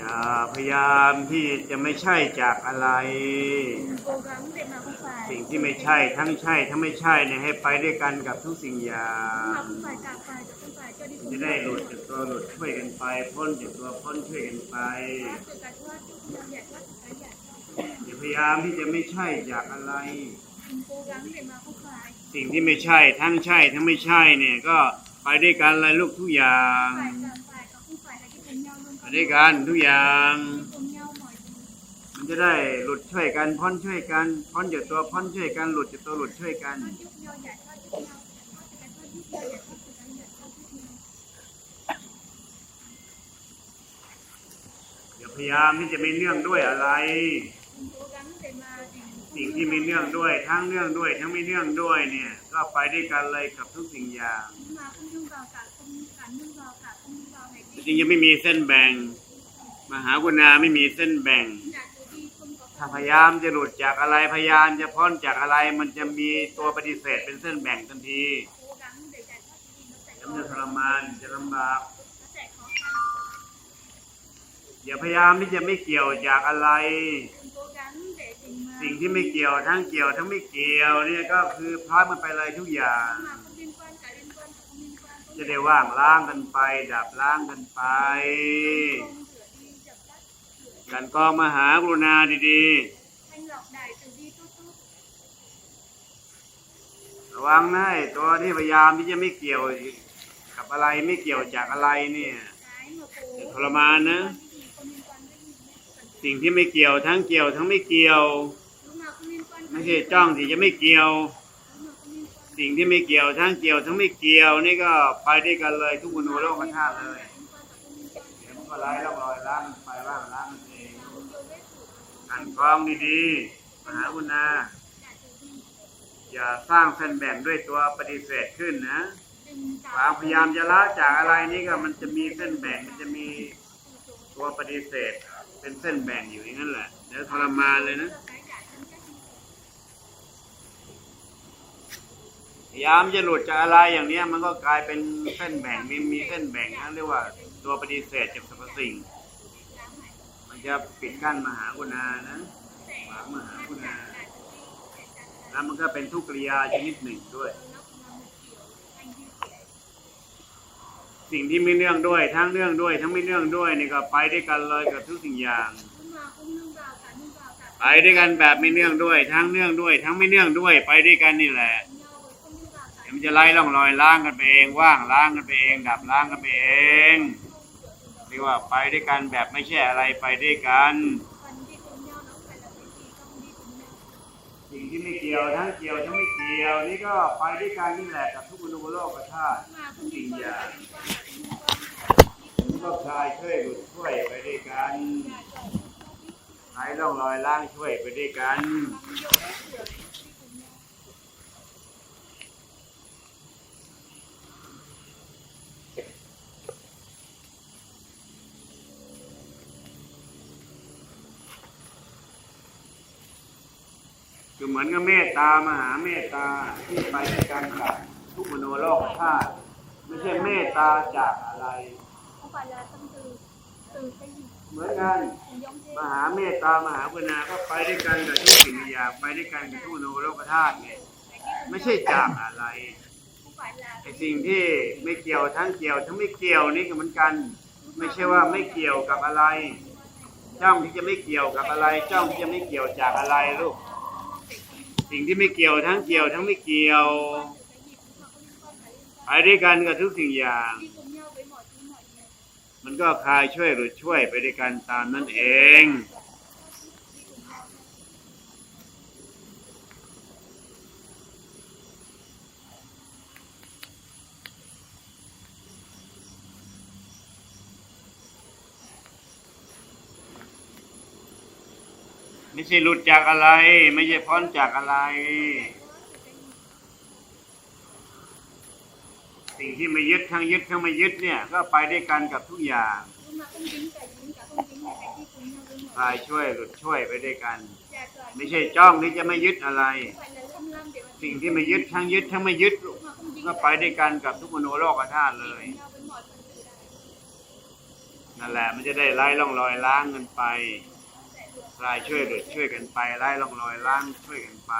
อย่าพยายามที่จะไม่ใช่จากอะไร cố gắng để mà không phải สิ่งที่ไม่ใช่ทั้งใช่ทั้งไม่ใช่เนี่ยให้ไปด้วยกันกับทุกสิ่งอย่าง mà không phải cả phải và không phải cho đi จะ cùng ได้หลุดจากตัวหลุดช่วยกันไป พ้นจากตัวพ้นช่วยกันไป thoát từ cái thoát từ giải thoát từ cái giải thoát อย่าพยายามที่จะไม่ใช่จากอะไร đừng cố gắng để mà không phải สิ่งที่ไม่ใช่ทั้งใช่ทั้งไม่ใช่เนี่ยก็ไปด้วยกันเลยลูกทุกอย่าง ด้วยกันทุกอย่างมันจะได้หลุดช่วยกันพ้นช่วยกันพ้นจากตัวพ้นช่วยกันหลุดจากตัวหลุดช่วยกันอย่าพยายามที่จะม่เนื่องด้วยอะไร สิ่งที่ม่เนื่องด้วย ทั้งเนื่องด้วย ทั้งไม่เนื่องด้วยเนี่ย ก็ไปด้วยกันเลยกับทุกสิ่งอย่าง จริงยังไม่มีเส้นแบ่ง มหากรุณาไม่มีเส้นแบ่ง ถ้าพยายามจะหลุดจากอะไรพยายามจะพ้นจากอะไร มันจะมีตัวปฏิเสธเป็นเส้นแบ่งทันที cố gắng để giải thoát thì nó sẽ แล้วมันจะทรมานจะลำบากอย่าพยายามที่จะไม่เกี่ยวจากอะไร สิ่งที่ไม่เกี่ยวทั้งเกี่ยวทั้งไม่เกี่ยวเนี่ยก็คือพลอยมันไปเลยทุกอย่าง จะได้ว่างล้างกันไป ดับล้างกันไป กันกองมหากรุณาดีๆ ระวังนะตัวที่พยายามที่จะไม่เกี่ยวกับอะไรไม่เกี่ยวจากอะไรเนี่ยทรมานนะ สิ่งที่ไม่เกี่ยวทั้งเกี่ยวทั้งไม่เกี่ยว ไม่ใช่จ้องที่จะไม่เกี่ยว สิ่งที่ไม่เกี่ยวทั้งเกี่ยวทั้งไม่เกี่ยวนี่ก็ไปด้วยกันเลย ทุกมโนโลกธาตุเลยเดี๋ยวมันก็ไล่ร่องรอยล้างไปล้างล้างมันเองกันกรองดีๆมหากรุณาอย่าสร้างเส้นแบ่งด้วยตัวปฏิเสธขึ้นนะความพยายามจะละจากอะไรนี่ก็มันจะมีเส้นแบ่งมันจะมีตัวปฏิเสธ เป็นเส้นแบ่งอยู่อย่างนั้นแหละเดี๋ยวทรมานเลยนะ พยายามจะหลุดจากอะไรอย่างเนี้ย มันก็กลายเป็นเส้นแบ่งมีมีเส้นแบ่งนะเรียกว่าตัวปฏิเสธจากสรรพสิ่ง มันจะปิดกั้นมหากุณานะขวางมหากรุณาแล้วมันก็เป็นทุกขริยาชนิดหนึ่งด้วย สิ่งที่ไม่เนื่องด้วย ทั้งเนื่องด้วย ทั้งไม่เนื่องด้วยนี่ก็ไปด้วยกันเลยกับทุกสิ่งอย่างไปด้วยกันแบบไม่เนื่องด้วย ทั้งเนื่องด้วย ทั้งไม่เนื่องด้วย ไปด้วยกันนี่แหละ มันจะไล่ล่องรอยล้างกันไปเองว่างล้างกันไปเอง ดับล้างกันไปเองเรียกว่าไปด้วยกันแบบไม่ใช่อะไรไปด้วยกันสิ่งที่ไม่เกี่ยวทั้งเกี่ยวทั้งไม่เกี่ยวนี่ก็ไปด้วยกันนี่แหละกับทุกมนุษย์โลกธาตุทุกสิ่งอย่างมันก็คลายช่วยหลุดช่วยไปด้วยกันหายร่องรอยล้างช่วยไปด้วยกัน คือเหมือนกับเมตตามหาเมตตาที่ไปด้วยกันกับทุกมโนโลกธาตุไม่ใช่เมตตาจากอะไร không phải là tâm từ từ cái gì เหมือนกัน giống thế มหาเมตตามหากรุณาก็ไปด้วยกันกับทุกสิ่งทุกอย่าง ไปด้วยกันกับทุกมโนโลกธาตุไงไม่ใช่จากอะไร không phải là ไอ้สิ่งที่ไม่เกี่ยวทั้งเกี่ยวทั้งไม่เกี่ยวนี่ก็เหมือนกัน ไม่ใช่ว่าไม่เกี่ยวกับอะไรจ้องที่จะไม่เกี่ยวกับอะไรจ้องที่จะไม่เกี่ยวจากอะไรลูก สิ่งที่ไม่เกี่ยวทั้งเกี่ยวทั้งไม่เกี่ยวไปด้วยกันกับทุกสิ่งอย่าง มันก็คลายช่วยหรือช่วยไปด้วยกันตามนั่นเอง ไม่ใช่หลุดจากอะไร ไม่ใช่พ้นจากอะไร สิ่งที่ไม่ยึดทั้งยึดทั้งไม่ยึดเนี่ย ก็ไปด้วยกันกับทุกอย่าง nhưng mà không dính cả dính cả không dính là cái đi cùng nhau với mọi คลายช่วยหลุดช่วยไปด้วยกัน ไม่ใช่จ้องที่จะไม่ยึดอะไร สิ่งที่ไม่ยึดทั้งยึดทั้งไม่ยึดก็ไปด้วยกันกับทุกมโนโลกธาตุเลยนั่นแหละมันจะได้ไล่ล่องรอยล้างกันไป รายช่วยเหลือช่วยกันไปไล่ล่องรอยล้างช่วยกันไป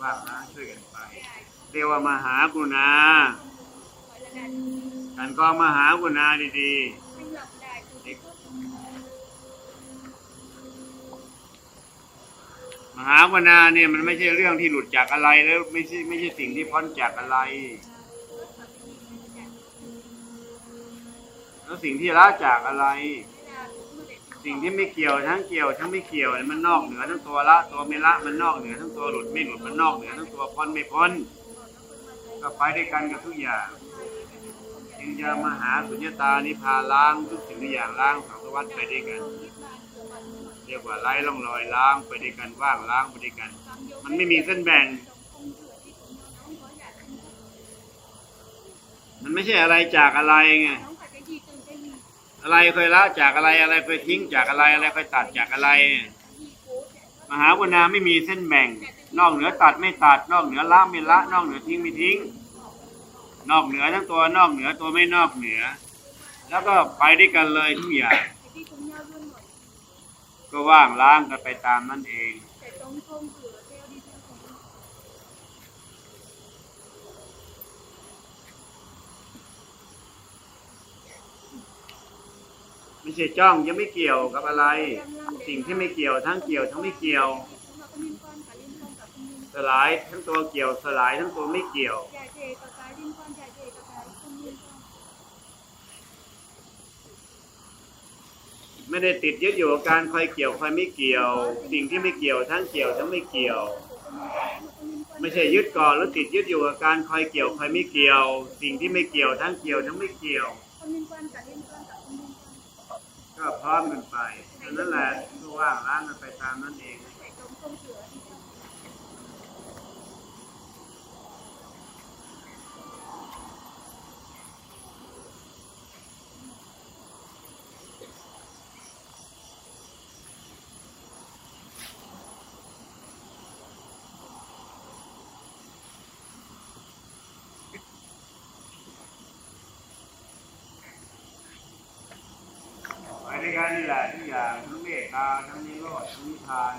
ว่างล้างช่วยกันไปเรียกว่ามหากรุณาการกองมหากรุณาดีๆ มหากรุณาเนี่ยมันไม่ใช่เรื่องที่หลุดจากอะไรแล้วไม่ใช่ไม่ใช่สิ่งที่พ้นจากอะไรแล้วสิ่งที่ละจากอะไร สิ่งที่ไม่เกี่ยวทั้งเกี่ยวทั้งไม่เกี่ยวมันนอกเหนือทั้งตัวละ ตัวไม่ละมันนอกเหนือทั้งตัวหลุดไม่หลุดมันนอกเหนือทั้งตัวพ้นไม่พ้นก็ไปด้วยกันกับทุกอย่างจึงจะมาหาสุญญตานิพาล้างทุกสิ่งทุกอย่างล้างสังสารวัฏไปด้วยกัน เรียกว่าไล่ล่องรอยล้างไปด้วยกันว่างล้างไปด้วยกัน มันไม่มีเส้นแบ่ง มันไม่ใช่อะไรจากอะไรไง อะไรเคยละจากอะไรอะไรเคยทิ้งจากอะไรอะไรเคยตัดจากอะไร มหาวนาไม่มีเส้นแบ่ง นอกเหนือตัดไม่ตัด นอกเหนือละไม่ละ นอกเหนือทิ้งไม่ทิ้ง นอกเหนือทั้งตัวนอกเหนือตัวไม่นอกเหนือ แล้วก็ไปด้วยกันเลยทุกอย่างก็ว่างล้างกันไปตามนั่นเอง ไม่ใช่จ้องยังไม่เกี่ยวกับอะไร สิ่งที่ไม่เกี่ยวทั้งเกี่ยวทั้งไม่เกี่ยว สลายทั้งตัวเกี่ยว สลายทั้งตัวไม่เกี่ยวไม่ได้ติดยึดอยู่กับการคอยเกี่ยวคอยไม่เกี่ยว สิ่งที่ไม่เกี่ยวทั้งเกี่ยวทั้งไม่เกี่ยว ไม่ใช่ยึดก่อนแล้วติดยึดอยู่กับการคอยเกี่ยวคอยไม่เกี่ยว สิ่งที่ไม่เกี่ยวทั้งเกี่ยวทั้งไม่เกี่ยว ก็พร้อมกันไปนนั่นแหละก็ว่างล้างกันไปตามนั้นเอง กันนี่แหละทุกอย่างทั้งเมตตาทั้งนิโรธทั้งนิพพาน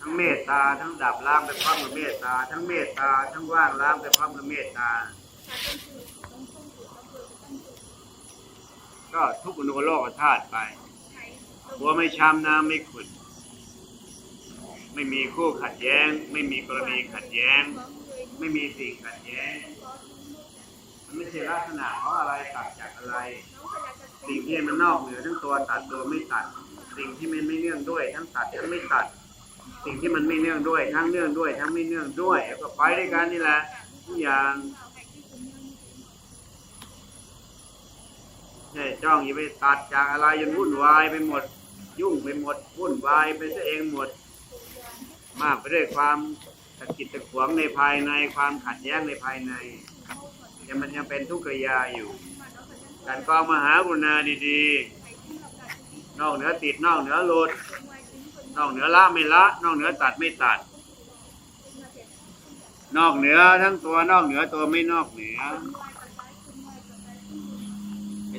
ทั้งเมตตาทั้งดับล้างไปพร้อมกับเมตตาทั้งเมตตาทั้งว่างล้างไปพร้อมกับเมตตาก็ทุกอนุโลกธาตุไปบัวไม่ช้ำน้ำไม่ขุ่นไม่มีคู่ขัดแย้ง ไม่มีกรณีขัดแย้ง ไม่มีสิ่งขัดแย้ง ช่ลักษณะเพราะอะไรตัดจากอะไร สิ่งที่มันนอกเหนือทั้งตัวตัดตัวไม่ตัด สิ่งที่มันไม่เนื่องด้วย ทั้งตัดทั้งไม่ตัด สิ่งที่มันไม่เนื่องด้วย ทั้งเนื่องด้วย ทั้งไม่เนื่องด้วยก็ไปด้วยกันนี่แหละทุกอย่างใช่จ้องอย่าไปตัดจากอะไรจนวุ่นวายไปหมด ยุ่งไปหมดวุ่นวายไปซะเองหมด มากไปด้วยความตะกิดตะขวงในภายในความขัดแย้งในภายใน ยังมันยังเป็นทุกขยาอยู่การกองมหากรุณาดีๆ นอกเหนือติดนอกเหนือหลุดนอกเหนือละไม่ละ นอกเหนือตัดไม่ตัด นอกเหนือทั้งตัวนอกเหนือตัวไม่นอกเหนือ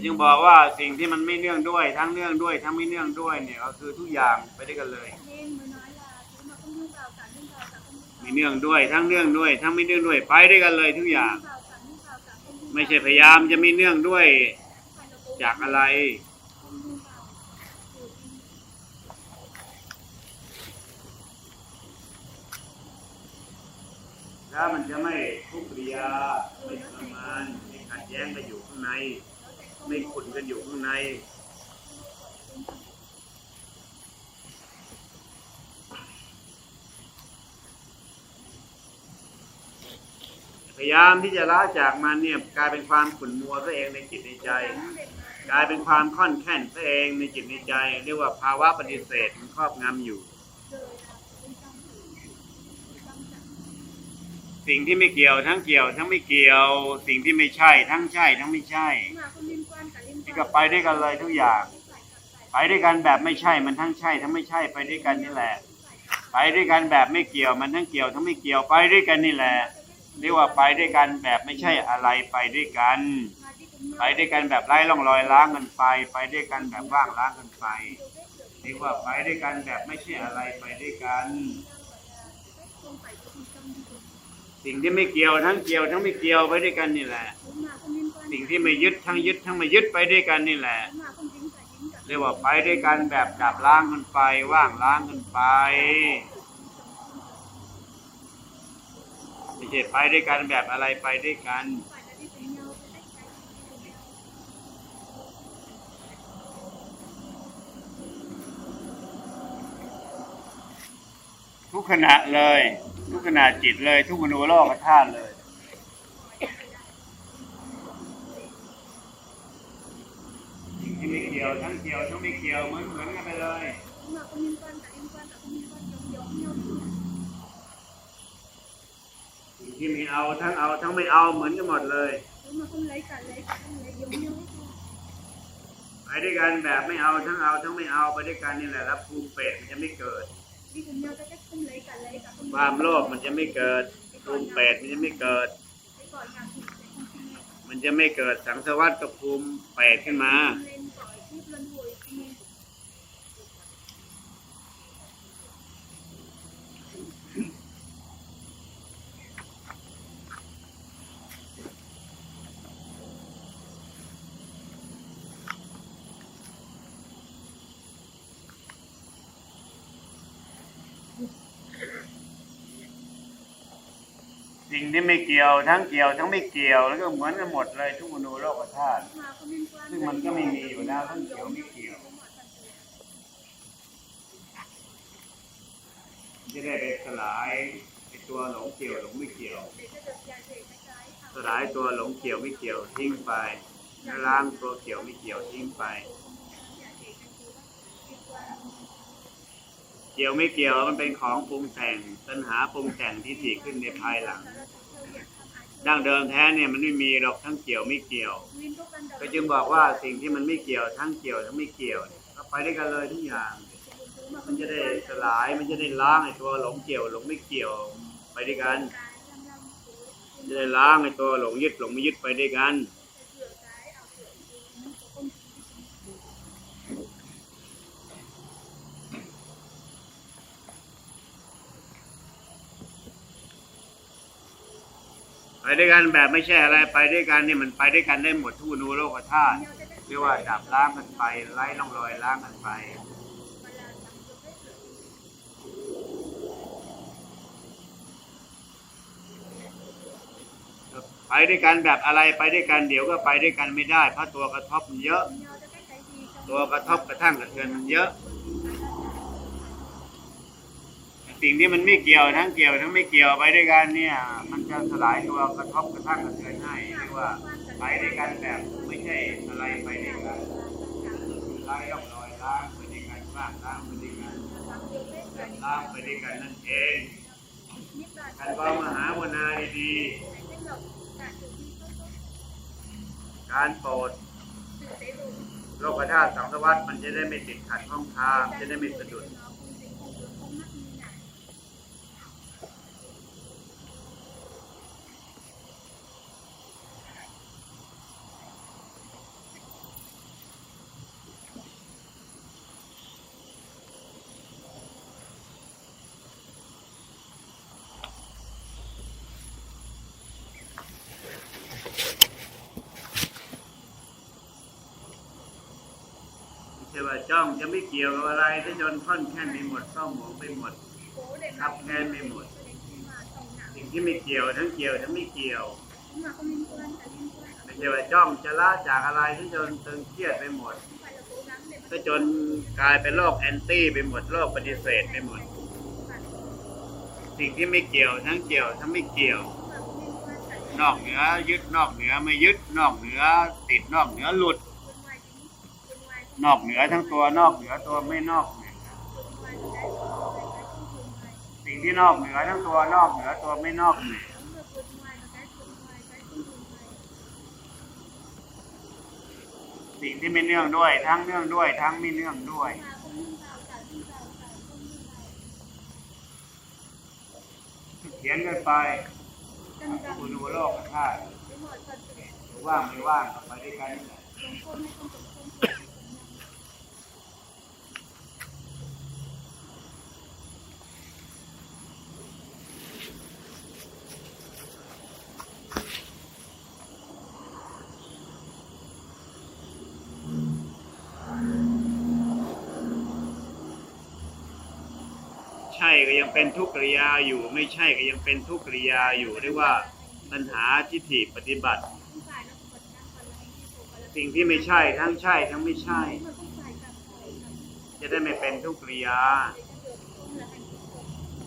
จึงบอกว่าสิ่งที่มันไม่เนื่องด้วย ทั้งเนื่องด้วย ทั้งไม่เนื่องด้วยเนี่ยก็คือทุกอย่างไปด้วยกันเลยมีเนื่องด้วย ทั้งเนื่องด้วย ทั้งไม่เนื่องด้วยไปด้วยกันเลยทุกอย่าง ไม่ใช่พยายามจะไม่เนื่องด้วยจากอะไร ถ้ามันจะไม่ทุกข์ริยา ไม่ทรมานไม่ขัดแย้งกันอยู่ข้างใน ไม่ขุนกันอยู่ข้างใน พยายามที่จะละจากมันเนี่ยกลายเป็นความขุ่นมัวซะเองในจิตในใจ กลายเป็นความค่อนแค้นซะเองในจิตในใจ เรียกว่าภาวะปฏิเสธมันครอบงำอยู่ สิ่งที่ไม่เกี่ยวทั้งเกี่ยวทั้งไม่เกี่ยว สิ่งที่ไม่ใช่ทั้งใช่ทั้งไม่ใช่นี่ก็ไปด้วยกันเลยทุกอย่าง ไปด้วยกันแบบไม่ใช่มันทั้งใช่ ทั้งไม่ใช่ไปด้วยกันนี่แหละ ไปด้วยกันแบบไม่เกี่ยวมันทั้งเกี่ยวทั้งไม่เกี่ยวไปด้วยกันนี่แหละ เรียกว่าไปด้วยกันแบบไม่ใช่อะไรไปด้วยกัน ไปด้วยกันแบบไร้ร่องรอยล้างกันไป ไปด้วยกันแบบว่างล้างกันไปเรียกว่าไปด้วยกันแบบไม่ใช่อะไรไปด้วยกัน สิ่งที่ไม่เกี่ยวทั้งเกี่ยวทั้งไม่เกี่ยวไปด้วยกันนี่แหละ สิ่งที่ไม่ยึดทั้งยึดทั้งไม่ยึดไปด้วยกันนี่แหละเรียกว่าไปด้วยกันแบบจับล้างกันไป ว่างล้างกันไป ไม่ใช่ไปด้วยกันแบบอะไรไปด้วยกัน ทุกขณะเลย ทุกขณะจิตเลย ทุกอนุโลกธาตุเลยสิ่งที่ไม่เกี่ยวทั้งเกี่ยวทั้งไม่เกี่ยวเหมือนเหมือนกันไปเลย สิ่ง ที่มีเอาทั้งเอาทั้งไม่เอาเหมือนกันหมดเลยไปด้วยกันแบบไม่เอาทั้งเอาทั้งไม่เอาไปด้วยกันนี่แหละแล้วภูมิเป็ดมันจะไม่เกิดความโลภมันจะไม่เกิดภูมิเป็ดมันจะไม่เกิด มันจะไม่เกิดสังสวัฏกับภูมิเป็ดขึ้นมา สิ่งที่ไม่เกี่ยวทั้งเกี่ยวทั้งไม่เกี่ยวแล้วก็เหมือนกันหมดเลยทุกอนุโลกธาตุซึ่งมันก็ไม่มีอยู่แล้วทั้งเกี่ยวไม่เกี่ยวจะได้ไปสลายไอตัวหลงเกี่ยวหลงไม่เกี่ยว สลายตัวหลงเกี่ยวไม่เกี่ยวทิ้งไปล้วล้างตัวเกี่ยวไม่เกี่ยวทิ้งไป เกี่ยวไม่เกี่ยวมันเป็นของปรุงแต่งปัญหาปรุงแต่งที่ถี่ขึ้นในภายหลังดั้งเดิมแท้เนี่ยมันไม่มีหรอกทั้งเกี่ยวไม่เกี่ยว ก็จึงบอกว่าสิ่งที่มันไม่เกี่ยวทั้งเกี่ยวทั้งไม่เกี่ยวก็ไปด้วยกันเลยทุกอย่าง มันจะได้สลายมันจะได้ล้างไอ้ตัวหลงเกี่ยวหลงไม่เกี่ยวไปด้วยกันจะได้ล้างไอ้ตัวหลงยึดหลงไม่ยึดไปด้วยกัน ด้วยกันแบบไม่ใช่อะไรไปด้วยกันเนี่ยมันไปด้วยกันได้หมดทุกนูโลกธาตุเรียกว่าดับล้างกันไปไล่ร่องรอยล้างกันไปไปด้วยกันแบบอะไรไปด้วยกันเดี๋ยวก็ไปด้วยกันไม่ได้ เพราะตัวกระทบมันเยอะ ตัวกระทบกระทั่งกระเทือนมันเยอะ สิ่งที่มันไม่เกี่ยวทั้งเกี่ยวทั้งไม่เกี่ยวไปด้วยกันเนี่ย มันจะสลายตัวกระทบกระทั่งกระเทือนให้เรียกว่าไปด้วยกันแบบไม่ใช่อะไรไปด้วยกันไล่ร่องรอยล้างไปด้วยกันล้างล้างไปด้วยกันล้างไปด้วยกันนั่นเองการวางมหาวนาดีๆการโปรดโลกธาตุสังสวัสดมันจะได้ไม่ติดขัดข้องทางจะได้ไม่สะดุด จ้องจะไม่เกี่ยวกับอะไรถ้าจนค่อนแค่ไปหมดเศร้าหมองไปหมดทับแค้นไปหมด สิ่งที่ไม่เกี่ยวทั้งเกี่ยวทั้งไม่เกี่ยวไม่ใช่ว่าจ้องจะละจากอะไรที่จนตึงเครียดไปหมดถ้าจนกลายเป็นโรคแอนตี้ไปหมดโรคปฏิเสธไปหมด สิ่งที่ไม่เกี่ยวทั้งเกี่ยวทั้งไม่เกี่ยว นอกเหนือยึดนอกเหนือไม่ยึดนอกเหนือติดนอกเหนือหลุด นอกเหนือทั้งตัวนอกเหนือตัวไม่นอกเหนือสิ่งที่นอกเหนือทั้งตัวนอกเหนือตัวไม่นอกเหนือสิ่งที่ไม่เนื่องด้วย ทั้งเนื่องด้วย ทั้งไม่เนื่องด้วยเขียนกันไปคุณดูโลกธาตุว่างไม่ว่างไปด้วยกันนี่แหละ ลงโทษไม่ต้องจบโทษ ใช่ ก็ยังเป็นทุกขกริยาอยู่ ไม่ใช่ก็ยังเป็นทุกขกริยาอยู่เรียกว่าตัณหาทิฏฐิปฏิบัติ สิ่งที่ไม่ใช่ทั้งใช่ทั้งไม่ใช่ จะได้ไม่เป็นทุกขกริยา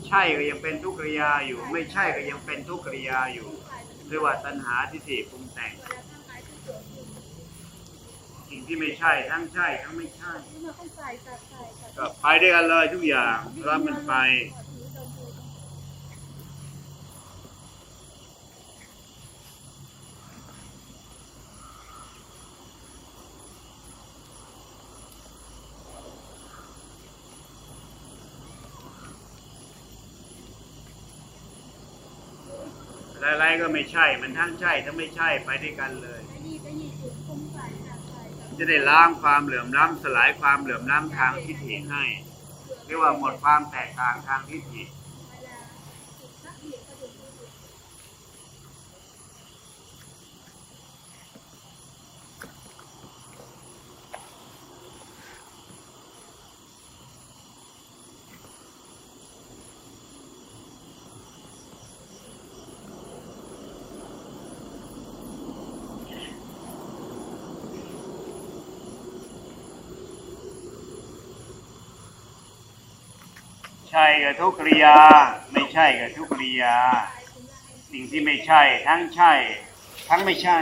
ใช่ก็ยังเป็นทุกขกริยาอยู่ ไม่ใช่ก็ยังเป็นทุกขกริยาอยู่เรียกว่าตัณหาทิฏฐิปรุงแต่งสิ่งที่ไม่ใช่ทั้งใช่ทั้งไม่ใช่ ก็ไปด้วยกันเลยทุกอย่างรับมันไปอะไรๆก็ไม่ใช่ มันทั้งใช่ทั้งไม่ใช่ไปด้วยกันเลย จะได้ล้างความเหลื่อมล้ำสลายความเหลื่อมล้ำทางทิฏฐิให้เรียกว่าหมดความแตกต่างทางทิฏฐิ เวลาจุดสักเหตุก็จะรู้ ใช่กับทุกกริยา ไม่ใช่กับทุกกริยา สิ่งที่ไม่ใช่ ทั้งใช่ ทั้งไม่ใช่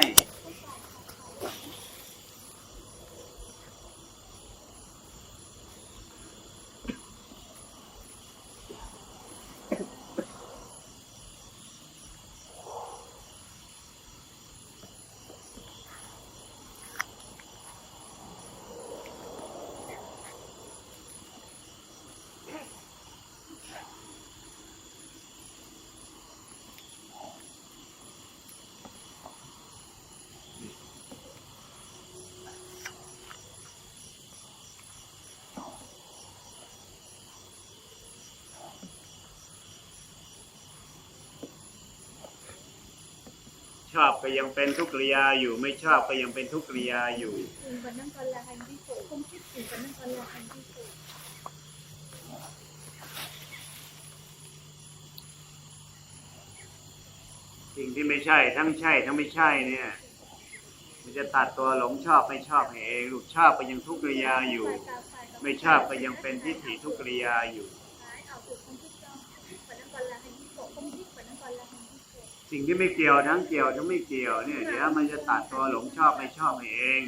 ชอบก็ยังเป็นทุกกริยาอยู่ ไม่ชอบก็ยังเป็นทุกกริยาอยู่ถึงวันนั้นก็ละหันที่โตคงคิดถึงวันนั้นก็ละหันที่โตสิ่งที่ไม่ใช่ทั้งใช่ทั้งไม่ใช่เนี่ย มันจะตัดตัวหลงชอบไม่ชอบให้เองลูกชอบก็ยังทุกกริยาอยู่ ไม่ชอบก็ยังเป็นทิฏฐิทุกกริยาอยู่ สิ่งที่ไม่เกี่ยวทั้งเกี่ยวทั้งไม่เกี่ยวเนี่ยเดี๋ยวมันจะตัดตัวหลงชอบไม่ชอบเอง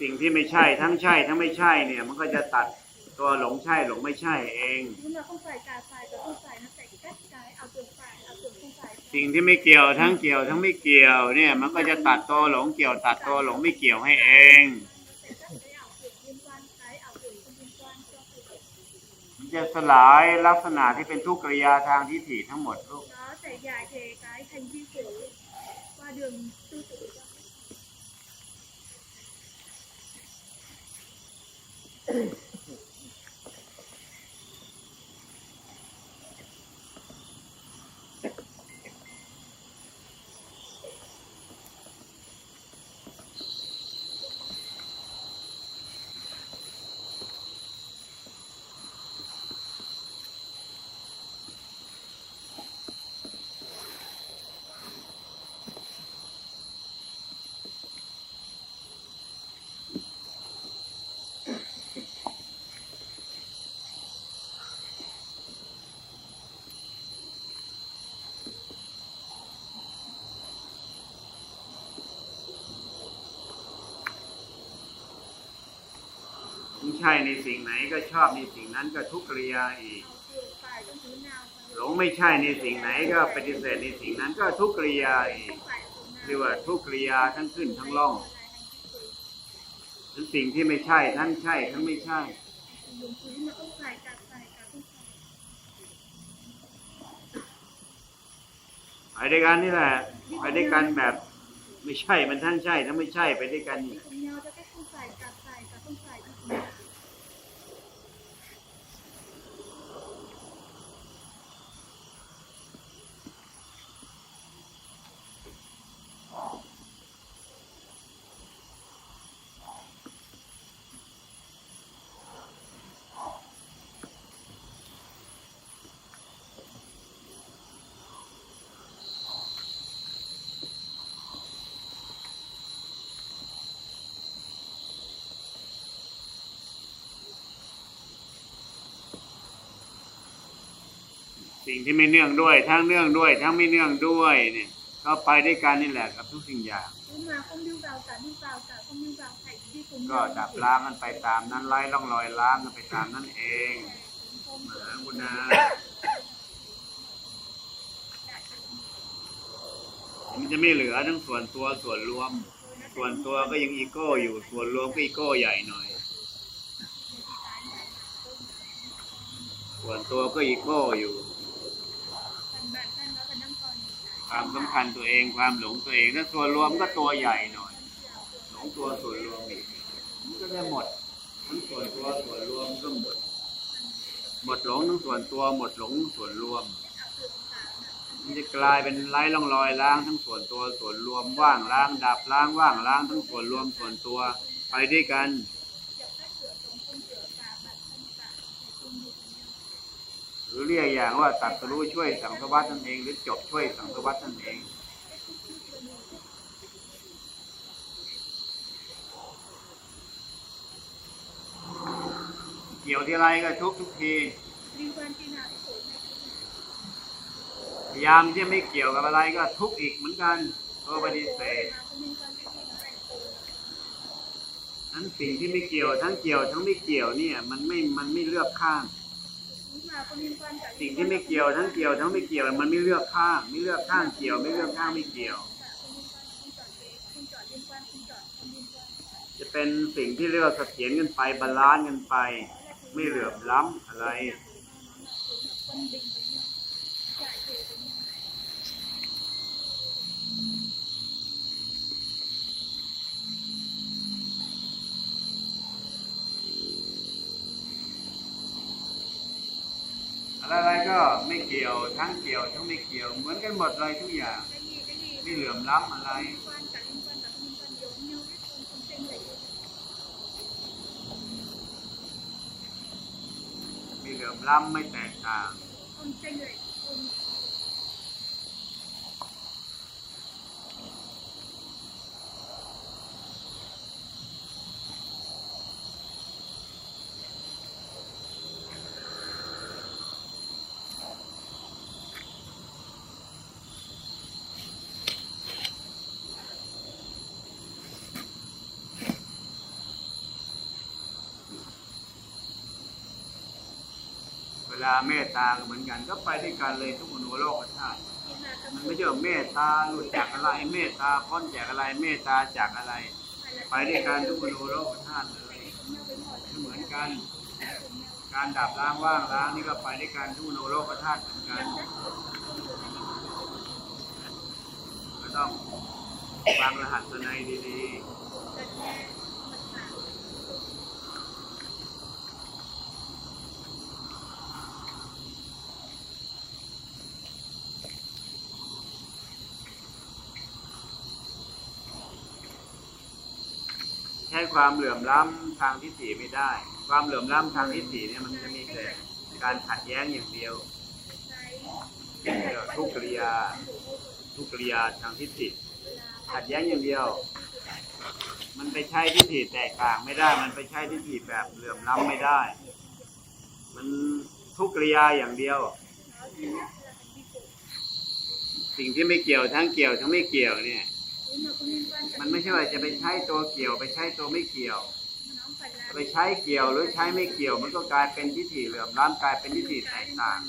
สิ่งที่ไม่ใช่ทั้งใช่ทั้งไม่ใช่เนี่ย มันก็จะตัดตัวหลงใช่หลงไม่ใช่เอง สิ่งที่ไม่เกี่ยวทั้งเกี่ยวทั้งไม่เกี่ยวเนี่ย มันก็จะตัดตัวหลงเกี่ยวตัดตัวหลงไม่เกี่ยวให้เอง เสร็จก็จะเอาจุดยืนวันใช้เอาจุดยืนวันก็คือ มัน จะสลายลักษณะที่เป็นทุกขกริยาทางทิฏฐิทั้งหมดลูก đó sẽ giải thể cái thành vi phủ qua đường tư tưởng ใช่ในสิ่งไหนก็ชอบในสิ่งนั้นก็ทุกขกริยาอีก หลงไม่ใช่ในสิ่งไหนก็ปฏิเสธในสิ่งนั้นก็ทุกขกริยาอีกเรียกว่าทุกขกริยาทั้งขึ้นทั้งล่องทั้งสิ่งที่ไม่ใช่ทั้งใช่ทั้งไม่ใช่ลงพื้นมันต้องฝ่ายกับฝ่ายกับต้องฝ่ายด้วยกันนี่แหละไปด้วยกันแบบ ไม่ใช่มันทั้งใช่ทั้งไม่ใช่ไปด้วยกันนี่แหละ ผมยาวจะได้ต้องใส่กับใส่กับต้องใส่ที่ผมยาว สิ่งที่ไม่เนื่องด้วย ทั้งเนื่องด้วย ทั้งไม่เนื่องด้วยเนี่ย ก็ไปด้วยกันนี่แหละกับทุกสิ่งอย่างผมมาผมยิ้มเบากับยิ้มเบากับผมยิ้มเบาใส่ที่ผมก็ดับล้างกันไปตามนั้นไล่ร่องรอยล้างกันไปตามนั้นเองหมาคุณนามันจะไม่เหลือทั้งส่วนตัวส่วนรวม ส่วนตัวก็ยังอีโก้อยู่ส่วนรวมก็อีโก้ใหญ่หน่อย ส่วนตัวก็อีโก้อยู่ กันแบบกันแล้วกันน้ำก่อน ความสำคัญตัวเองความหลงตัวเองถ้าส่วรวมก็ตัวใหญ่หน่อยหลงตัวส่วนรวมอีกมันก็จะหมดทั้งส่วนตัวส่วนรวมก็หมด หมดหลงทั้งส่วนตัวหมดหลงส่วนรวม มันจะกลายเป็นไร้ร่องรอยล้างทั้งส่วนตัวส่วนรวมว่างล้างดับล้างว่างล้างทั้งส่วนรวมส่วนตัวไปด้วยกัน หรือเรียกอย่างว่าตัดสรู้ช่วยสังสวัตนั่นเอง หรือจบช่วยสังสวัตนั่นเอง เกี่ยวที่ไรก็ทุกทุกทีพยายามที่ไม่เกี่ยวกับอะไรก็ทุกอีกเหมือนกันเพราะปฏิเสธทั้งสิ่งที่ไม่เกี่ยวทั้งเกี่ยวทั้งไม่เกี่ยวเนี่ยมันไม่มันไม่เลือกข้าง สิ่งที่ไม่เกี่ยวทั้งเกี่ยวทั้งไม่เกี่ยว มันไม่เลือกข้างไม่เลือกข้างเกี่ยว ไม่เลือกข้างไม่เกี่ยว จะเป็นสิ่งที่เรียกว่าเสถียรกันไปบาลานซ์กันไป ไม่เหลื่อมล้ำอะไร อะไรๆก็ไม่เกี่ยวทั้งเกี่ยวทั้งไม่เกี่ยวเหมือนกันหมดเลยทุกอย่างไม่เหลื่อมล้ำอะไรไม่เหลื่อมล้ำไม่แตกต่าง เวลาเมตตาก็เหมือนกัน ก็ไปด้วยกันเลยทุกมโนโลกธาตุมันไม่ใช่ว่าเมตตาหลุดจากอะไรเมตตาพ้นจากอะไรเมตตาจากอะไร ไปด้วยกันทุกมโนโลกธาตุเลยเหมือนกัน การดับล้างว่างล้างนี่ก็ไปด้วยกันทุกมโนโลกธาตุเหมือนกันก็ต้องฟังรหัสในดีๆ ช้ความเหลื่อมล้ำทางทิฏฐิไม่ได้ ความเหลื่อมล้ำทางทิฏฐิเนี่ยมันจะมีแต่การขัดแย้งอย่างเดียวเรียกว่าทุกขกริยา ทุกขกริยาทางทิฏฐิขัดแย้งอย่างเดียว มันไปใช้ทิฏฐิแตกต่างไม่ได้ มันไปใช้ทิฏฐิแบบเหลื่อมล้ำไม่ได้ มันทุกขกริยาอย่างเดียว สิ่งที่ไม่เกี่ยวทั้งเกี่ยวทั้งไม่เกี่ยวเนี่ย มันไม่ใช่ว่าจะไปใช้ตัวเกี่ยว ไปใช้ตัวไม่เกี่ยว ไปใช้เกี่ยวหรือใช้ไม่เกี่ยว มันก็กลายเป็นทิฏฐิเหลื่อมล้ำกลายเป็นทิฏฐิแตกต่าง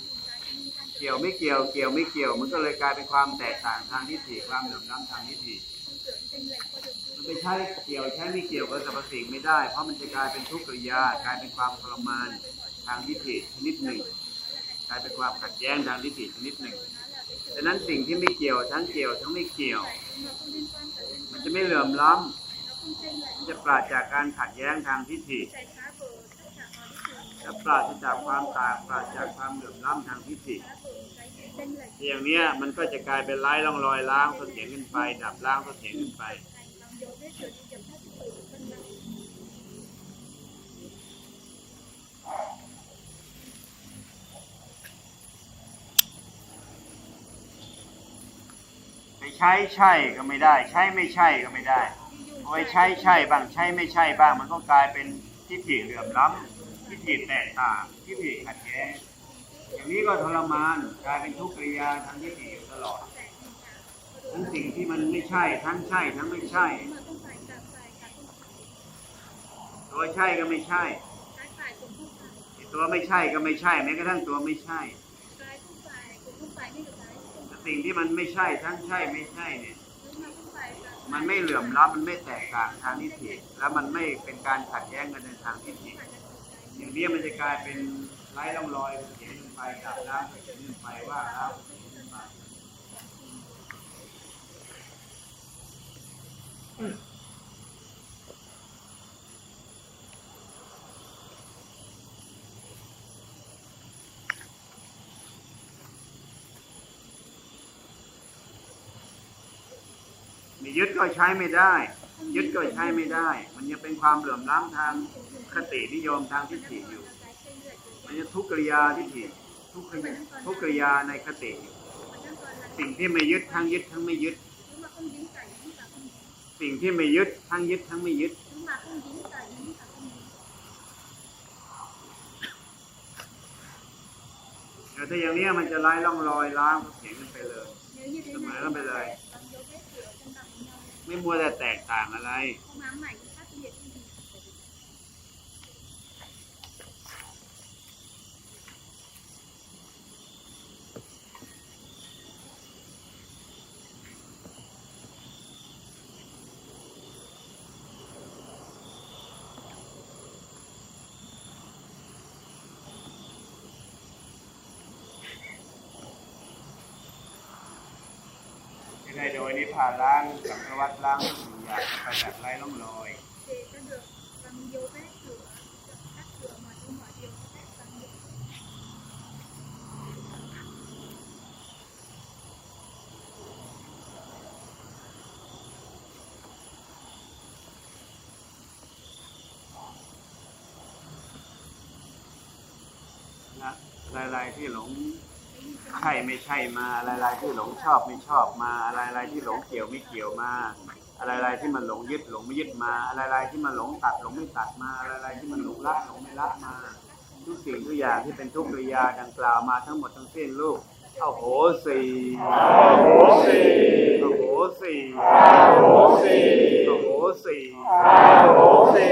เกี่ยวไม่เกี่ยว เกี่ยวไม่เกี่ยว มันก็เลยกลายเป็นความแตกต่างทางทิฏฐิความเหลื่อมล้ำทางทิฏฐิมันไปใช้เกี่ยวใช้ไม่เกี่ยวกับสรรพสิ่งไม่ได้ เพราะมันจะกลายเป็นทุกข์กริยากลายเป็นความทรมานทางทิฏฐิชนิดหนึ่ง กลายเป็นความขัดแย้งทางทิฏฐิชนิดหนึ่งดังนั้นสิ่งที่ไม่เกี่ยวทั้งเกี่ยวทั้งไม่เกี่ยว จะไม่เหลื่อมล้ำมันจะปราศจากการขัดแย้งทางทิฏฐิจะปราศจากความต่างปราศจากความเหลื่อมล้ำทางทิฏฐิอย่างเนี้ยมันก็จะกลายเป็นไร้ร่องรอยล้างเสถียรขึ้นไป ดับล้างเสถียรขึ้นไป ใช้ใช่ก็ไม่ได้ ใช้ไม่ใช่ก็ไม่ได้เอาไปใช้ใช่บ้างใช้ไม่ใช่บ้าง มันก็กลายเป็นทิฏฐิเหลื่อมล้ำทิฏฐิแตกต่างทิฏฐิขัดแย้งอย่างนี้ก็ทรมานกลายเป็นทุกข์กิริยาทางทิฏฐิอยู่ตลอด ทั้งสิ่งที่มันไม่ใช่ ทั้งใช่ทั้งไม่ใช่ ตัวใช่ก็ไม่ใช่ตัวไม่ใช่ก็ไม่ใช่แม้กระทั่งตัวไม่ใช่ สิ่งที่มันไม่ใช่ทั้งใช่ไม่ใช่เนี่ย nhưng mà không phải cả มันไม่เหลื่อมล้ำมันไม่แตกต่างทางทิฏฐิแล้วมันไม่เป็นการขัดแย้งกันในทางทิฏฐิอย่างนี้มันจะกลายเป็นไร้ร่องรอยเสียขึ้นไปดับน้ำเสียขึ้นไปว่าแล้วเสียขึ้นไปมี ยึดก็ใช้ไม่ได้ ยึดก็ใช้ไม่ได้ มันยังเป็นความเหลื่อมล้ำทางคตินิยมทางทิฏฐิอยู่ มันจะทุกขกริยาทิฏฐิทุกขริยาทุกขกริยาในคติอยู่สิ่งที่ไม่ยึดทั้งยึดทั้งไม่ยึด สิ่งที่ไม่ยึดทั้งยึดทั้งไม่ยึดแต่ถ้าอย่างนี้มันจะไล่ร่องรอยล้างเสียงกันไปเลย nếu như thế Đúng rồi, này nó bây giờ. bằng dấu ไม่มัวแต่แตกต่างอะไรน้ำใหม่ จะได้โดยนิพพานล้างสังสารวัฏล้างสิ่งอย่างไปแบบไร้ล่องรอย để cho được bằng dấu vết của các cửa mọi thứ mọi điều có thể bằng được นะอะไรๆที่หลงใช่ไม่ใช่มาอะไรๆที่หลงชอบไม่ชอบมาอะไรๆที่หลงเกี่ยวไม่เกี่ยวมาอะไรๆที่มันหลงยึดหลงไม่ยึดมาอะไรๆที่มันหลงตัดหลงไม่ตัดมาอะไรๆที่มันหลงละหลงไม่ละมาทุกสิ่งทุกอย่างที่เป็นทุกขกริยาดังกล่าวมาทั้งหมดทั้งสิ้นลูกเอาโหสีเอาโหสีเอาโหสีเอาโหสีเอาโหสีเอาโหสี